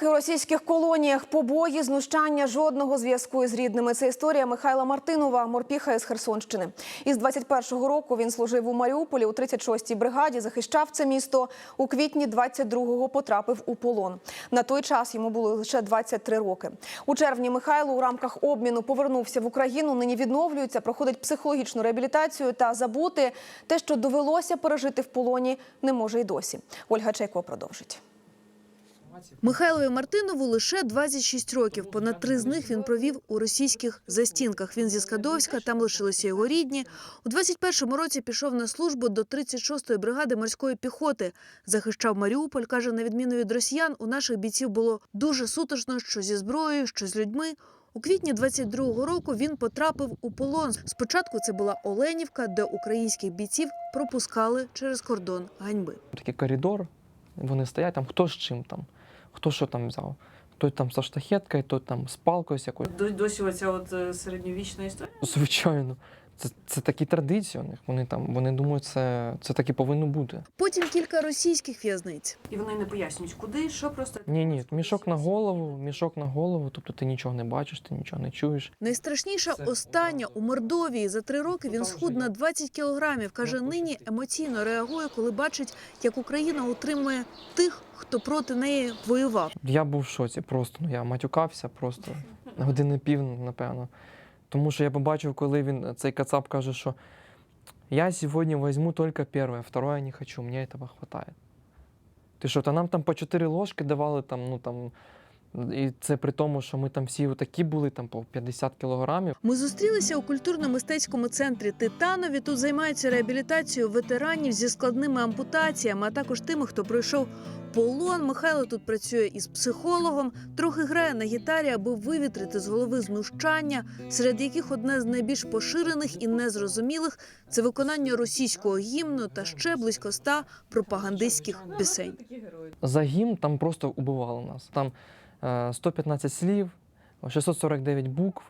Роки у російських колоніях побої, знущання, жодного зв'язку із рідними. Це історія Михайла Мартинова, морпіха із Херсонщини. Із 21-го року він служив у Маріуполі у 36-й бригаді, захищав це місто. У квітні 22-го потрапив у полон. На той час йому було лише 23 роки. У червні Михайло у рамках обміну повернувся в Україну. Нині відновлюється, проходить психологічну реабілітацію та забути те, що довелося пережити в полоні, не може й досі. Ольга Чайко продовжить. Михайлові Мартинову лише 26 років. Понад три з них він провів у російських застінках. Він зі Скадовська, там лишилися його рідні. У 21-му році пішов на службу до 36-ї бригади морської піхоти. Захищав Маріуполь, каже, на відміну від росіян, у наших бійців було дуже сутошно, що зі зброєю, що з людьми. У квітні 22-го року він потрапив у полон. Спочатку це була Оленівка, де українських бійців пропускали через кордон ганьби. такий коридор, вони стоять там, хто з чим там, хто що там взяв. Той там со штахеткою, той там з палкою якоюсь. До- Досі оця от е, середньовічна історія. Звичайно, це, це такі традиції у них. Вони там вони думають, це, це так і повинно бути. Потім кілька російських в'язниць. І вони не пояснюють, куди, що просто. Ні, ні, мішок на голову, мішок на голову, тобто ти нічого не бачиш, ти нічого не чуєш. Найстрашніша остання у Мордовії. За три роки він схуд на 20 кілограмів. Каже, нині емоційно реагує, коли бачить, як Україна утримує тих, хто проти неї воював. Я був в шоці просто. Ну я матюкався просто години пів, напевно. Тому що я побачив, коли він цей кацап каже, що я сьогодні візьму тільки перше, второе не хочу, мені цього вистачає. Ти що, та нам там по 4 ложки давали там, ну там. І це при тому, що ми там всі такі були, там по 50 кілограмів. Ми зустрілися у культурно-мистецькому центрі Титанові. Тут займаються реабілітацією ветеранів зі складними ампутаціями, а також тими, хто пройшов полон. Михайло тут працює із психологом, трохи грає на гітарі, аби вивітрити з голови знущання, серед яких одне з найбільш поширених і незрозумілих це виконання російського гімну та ще близько ста пропагандистських пісень. За гімн там просто убивали нас. Там 115 слів, 649 букв,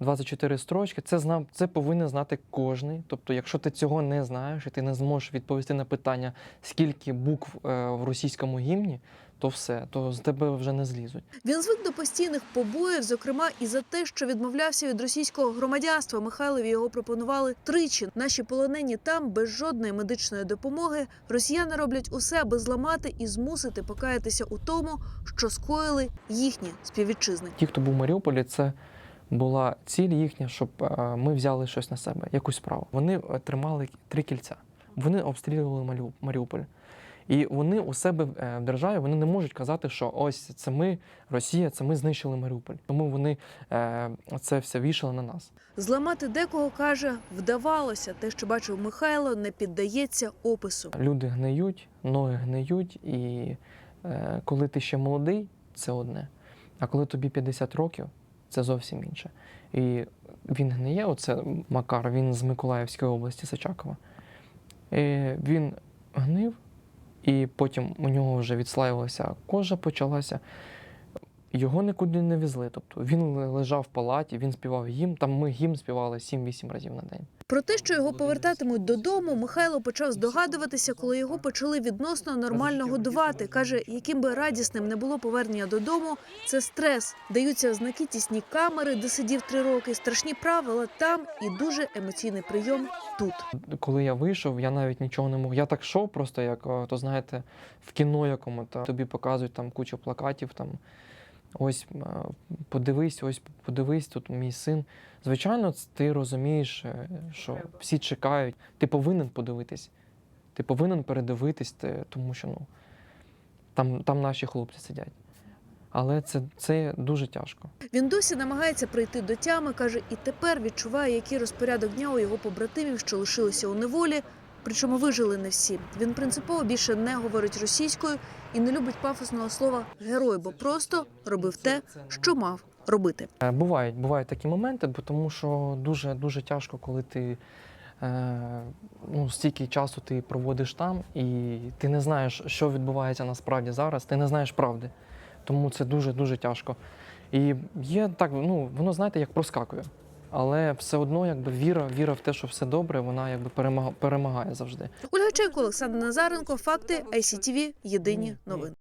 24 строчки. Це знав, це повинен знати кожний. Тобто, якщо ти цього не знаєш і ти не зможеш відповісти на питання, скільки букв е, в російському гімні, то все, то з тебе вже не злізуть. Він звик до постійних побоїв, зокрема і за те, що відмовлявся від російського громадянства. Михайлові його пропонували тричі. Наші полонені там без жодної медичної допомоги. Росіяни роблять усе, аби зламати і змусити покаятися у тому, що скоїли їхні співвітчизники. Ті, хто був в Маріуполі, це була ціль їхня, щоб е, ми взяли щось на себе, якусь справу. Вони е, тримали три кільця. Вони обстрілювали Маріу- Маріуполь. І вони у себе е, в державі вони не можуть казати, що ось це ми, Росія, це ми знищили Маріуполь. Тому вони е, це все вішали на нас. Зламати декого каже, вдавалося. Те, що бачив Михайло, не піддається опису. Люди гниють, ноги гниють, і е, коли ти ще молодий, це одне. А коли тобі 50 років, це зовсім інше. І він гниє, оце Макар, він з Миколаївської області, Сачакова. І він гнив, і потім у нього вже відслаювалася кожа, почалася. Його нікуди не везли. Тобто він лежав в палаті, він співав гімн. Там ми гімн співали 7-8 разів на день. Про те, що його повертатимуть додому, Михайло почав здогадуватися, коли його почали відносно нормально годувати. Каже, яким би радісним не було повернення додому, це стрес. Даються знаки тісні камери, де сидів три роки, страшні правила там і дуже емоційний прийом тут. Коли я вийшов, я навіть нічого не мог. Я так йшов просто, як то знаєте, в кіно якому-то. Тобі показують там кучу плакатів. Там ось подивись, ось подивись, тут мій син. Звичайно, ти розумієш, е, що всі чекають. Ти повинен подивитись. Ти повинен передивитись, тому що ну, там, там наші хлопці сидять. Але це, це дуже тяжко. Він досі намагається прийти до тями, каже, і тепер відчуває, який розпорядок дня у його побратимів, що лишилися у неволі. Причому вижили не всі. Він принципово більше не говорить російською і не любить пафосного слова герой, бо просто робив те, що мав робити. Е, Бувають, бувають такі моменти, бо тому що дуже дуже тяжко, коли ти е, ну, стільки часу ти проводиш там, і ти не знаєш, що відбувається насправді зараз, ти не знаєш правди. Тому це дуже дуже тяжко. І є так, ну воно знаєте, як проскакує. Але все одно, якби віра, віра в те, що все добре, вона якби перемагає, перемагає завжди. Ольга Чайко, Олександр Назаренко. Факти ICTV. Єдині новини.